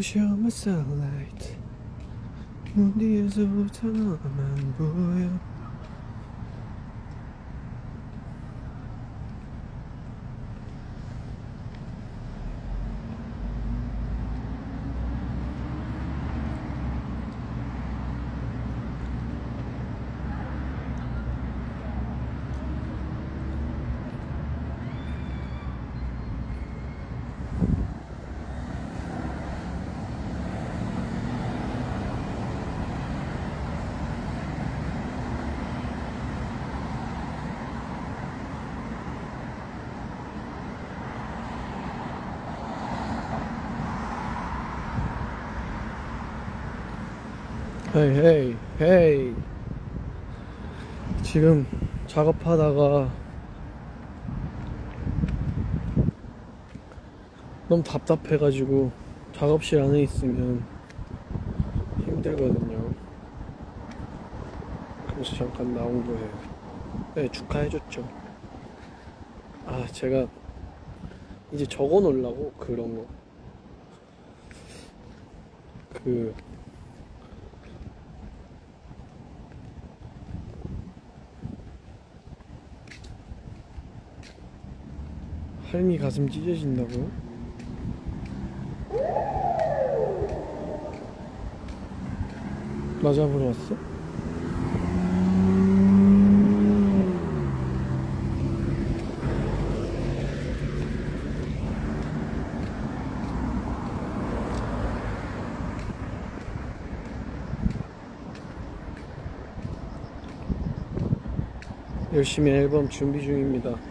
눈이 부셔 my sunlight 문 뒤에서부터 헤이 헤이 헤이 지금 작업하다가 너무 답답해가지고 작업실 안에 있으면 힘들거든요. 그래서 잠깐 나온 거예요. 네 축하해줬죠. 아 제가 이제 적어 놓으려고 그런 거그 할미 가슴 찢어진다고요? 나 잡으러 왔어? 열심히 앨범 준비 중입니다.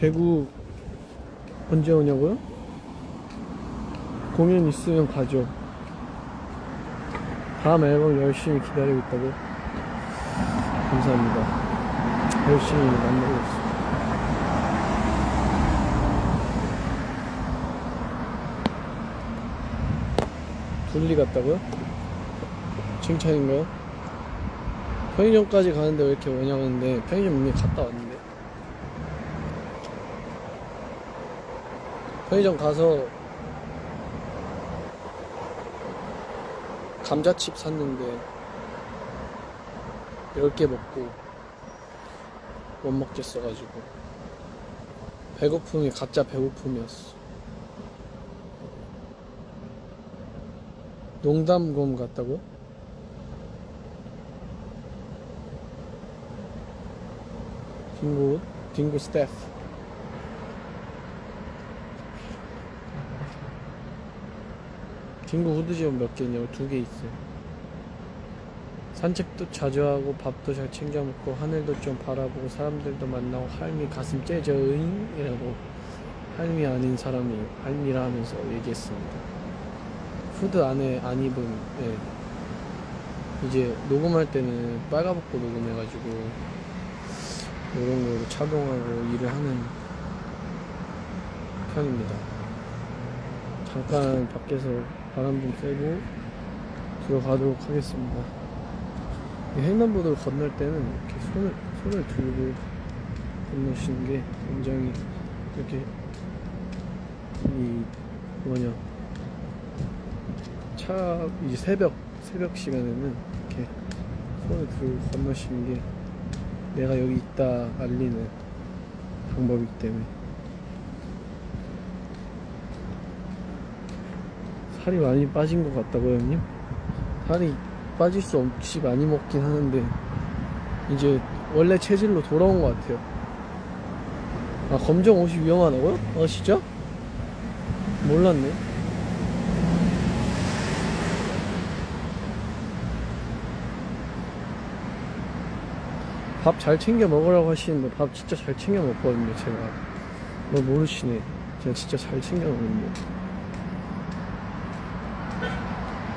대구 언제 오냐고요? 공연 있으면 가죠. 다음 앨범 열심히 기다리고 있다고. 감사합니다. 열심히 만들겠습니다. 둘리 갔다고요? 칭찬인가요? 편의점까지 가는데 왜 이렇게 오냐는데 편의점 이미 갔다 왔는데 편의점 가서 감자칩 샀는데 10개 먹고 못 먹겠어가지고 배고픔이 가짜 배고픔이었어 농담검 같다고요? 딩고 딩고 스태프 딩고 후드 지원 몇 개냐고 두 개 있어요 산책도 자주 하고 밥도 잘 챙겨 먹고 하늘도 좀 바라보고 사람들도 만나고 할미 가슴 째져잉 이라고 할미 아닌 사람이 할미라 하면서 얘기했습니다 후드 안에 안 입은 예. 이제 녹음할 때는 빨가벗고 녹음해가지고 이런 거로 착용하고 일을 하는 편입니다. 잠깐 밖에서 바람 좀 쐬고 들어가도록 하겠습니다. 이 횡단보도를 건널 때는 이렇게 손을 손을 들고 건너시는 게 굉장히 이렇게 이 뭐냐 차 이제 새벽 새벽 시간에는 이렇게 손을 들고 건너시는 게 내가 여기 있다 알리는 방법이기 때문에 살이 많이 빠진 것 같다고요 형님? 살이 빠질 수 없이 많이 먹긴 하는데 이제 원래 체질로 돌아온 것 같아요 아 검정 옷이 위험하다고요? 아 진짜? 몰랐네 밥 잘 챙겨 먹으라고 하시는데 밥 진짜 잘 챙겨 먹거든요 제가 뭐 모르시네 제가 진짜 잘 챙겨 먹는데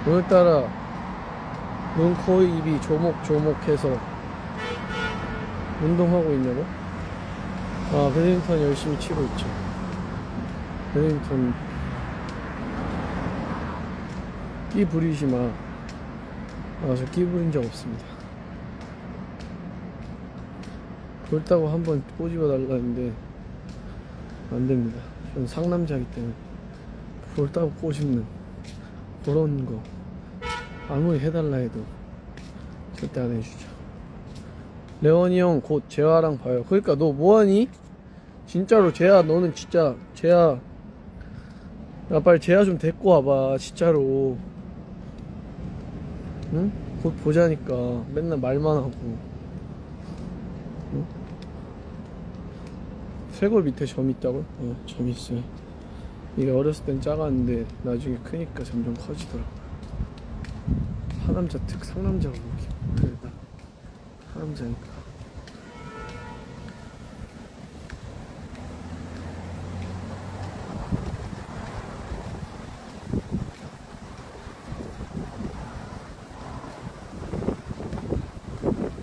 오늘따라 눈, 코, 입이 조목조목해서 운동하고 있냐고? 아, 배드민턴 열심히 치고 있죠. 배드민턴 끼 부리지 마. 아, 저 끼 부린 적 없습니다. 그렇다고 한번 꼬집어 달라 했는데 안 됩니다. 저는 상남자이기 때문에 그렇다고 꼬집는 그런 거 아무리 해달라 해도 절대 안 해주죠. 레원이 형 곧 재화랑 봐요. 그러니까 너 뭐하니? 진짜로 재화 너는 진짜 재화 야 빨리 재화 좀 데리고 와봐 진짜로 응? 곧 보자니까 맨날 말만 하고 응? 쇄골 밑에 점 있다고? 어, 점 있어요 이게 어렸을 땐 작았는데 나중에 크니까 점점 커지더라고요 하남자 특 상남자가 그러다. 하남자니까.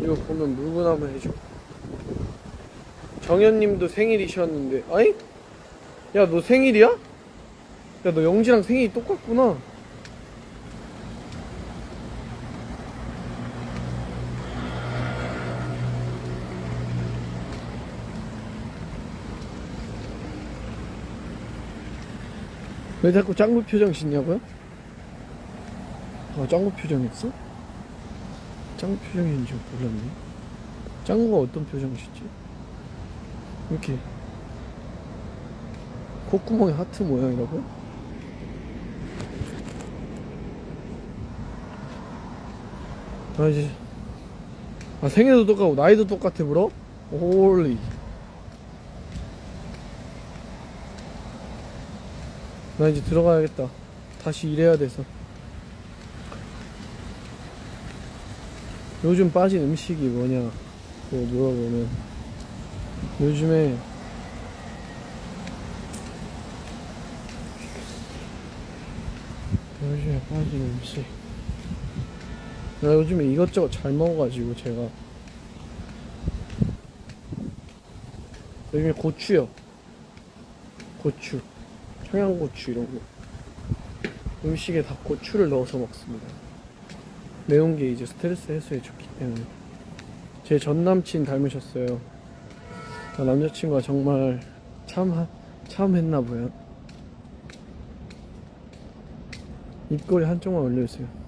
이거 보면 물구나무 해줘. 정현님도 생일이셨는데. 아니? 야너 생일이야? 야 너 영지랑 생일이 똑같구나 왜 자꾸 짱구 표정 짓냐고요? 아 짱구 표정 했어? 짱구 표정인지 몰랐네 짱구가 어떤 표정 짓지? 이렇게 콧구멍에 하트 모양이라고요? 아 이제 아 생일도 똑같고 나이도 똑같아 브로? 홀리 나 이제 들어가야겠다. 다시 일해야 돼서. 요즘 빠진 음식이 뭐냐 그 물어보면. 요즘에 요즘에 빠진 음식 나 요즘에 이것저것 잘 먹어가지고 제가. 요즘에 고추요. 고추. 청양고추 이런 거. 음식에 다 고추를 넣어서 먹습니다. 매운 게 이제 스트레스 해소에 좋기 때문에. 제 전 남친 닮으셨어요. 아, 남자친구가 정말 참, 하- 참 했나 보여. 입꼬리 한쪽만 올려주세요.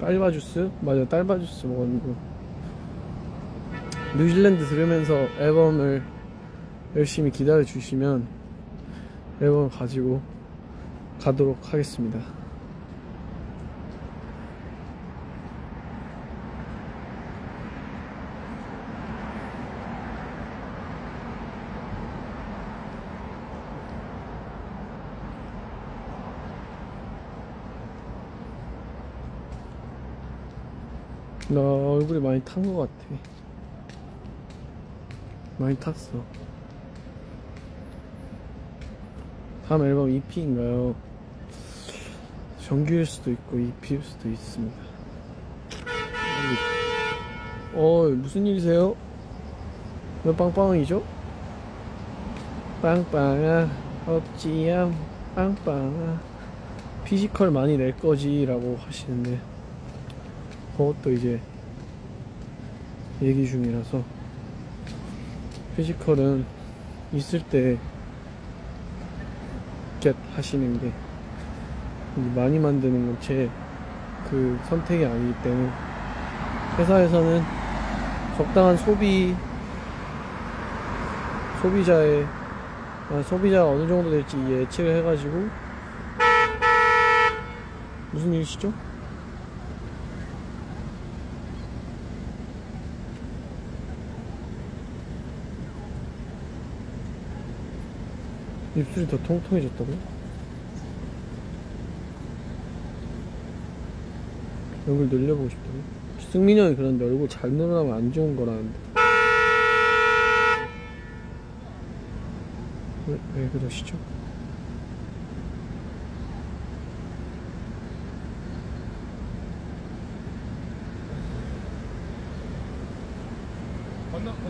딸바 주스? 맞아, 딸바 주스 먹었는데. 뉴질랜드 들으면서 앨범을 열심히 기다려 주시면 앨범을 가지고 가도록 하겠습니다. 나 얼굴이 많이 탄 것 같아. 많이 탔어. 다음 앨범 EP인가요? 정규일 수도 있고 EP일 수도 있습니다. 어, 무슨 일이세요? 왜 빵빵이죠? 빵빵아, 없지야, 빵빵아. 피지컬 많이 낼 거지라고 하시는데. 그것도 이제 얘기 중이라서 피지컬은 있을 때 겟 하시는 게 많이 만드는 건 제 그 선택이 아니기 때문에 회사에서는 적당한 소비 소비자의 아, 소비자가 어느 정도 될지 예측을 해가지고 무슨 일이시죠? 입술이 더 통통해졌다고요? 얼굴 늘려보고 싶다고요? 승민이 형이 그런데 얼굴 잘 늘어나면 안 좋은 거라는데 왜, 왜 그러시죠?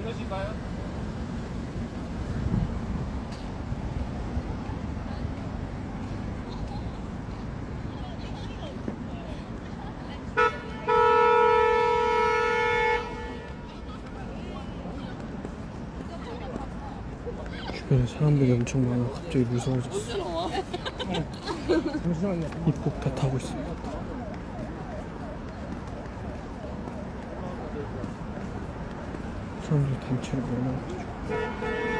몇인가요? 주변에 사람들이 엄청 많아. 갑자기 무서워졌어. 잠시만요. 입국 다 타고 있어. 사람들 단체로 많아.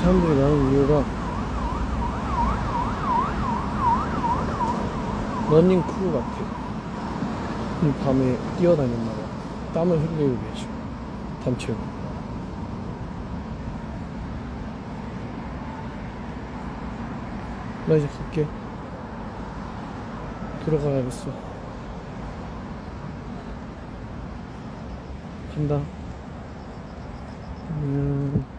사람들이 많은 이유가 러닝 크루 같아. 이 밤에 뛰어다녔나 봐. 땀을 흘리고 계셔. 단체로. 나 이제 갈게. 들어가야겠어. 간다. 안녕.